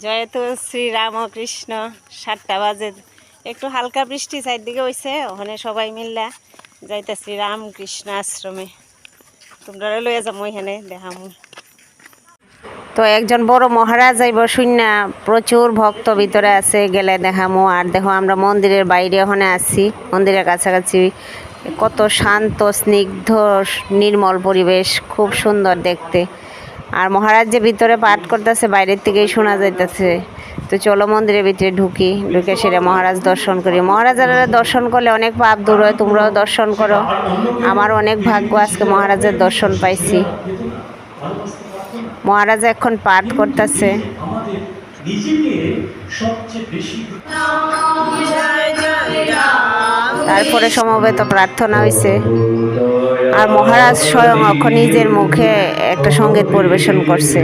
জয়তু শ্রী রামকৃষ্ণ সাতটা বাজে, একটু হালকা বৃষ্টি চারদিকে হয়েছে ওখানে সবাই মিললা যাইতে শ্রী রামকৃষ্ণ আশ্রমে। তোমরা লইয়া যাব এখানে দেখামু। তো একজন বড় মহারাজ আইব শূন্য প্রচুর ভক্ত ভিতরে আছে, গেলে দেখামো। আর দেখো, আমরা মন্দিরের বাইরে ওখানে আছি, মন্দিরের কাছাকাছি। কত শান্ত, স্নিগ্ধ, নির্মল পরিবেশ, খুব সুন্দর দেখতে। আর মহারাজ যে ভিতরে পাঠ করতেছে, বাইরের থেকেই শোনা যাইতেছে। তো চলো মন্দিরের ভিতরে ঢুকি, ঢুকে সেরে মহারাজ দর্শন করি। মহারাজার দর্শন করলে অনেক পাপ দূর হয়, তোমরাও দর্শন করো। আমার অনেক ভাগ্য আজকে মহারাজের দর্শন পাইছি। মহারাজ এখন পাঠ করতেছে। তারপরে সমবেত প্রার্থনা হয়েছে আর মহারাজ স্বয়ং অক্ষ নিজের মুখে একটা সংগীত পরিবেশন করছে।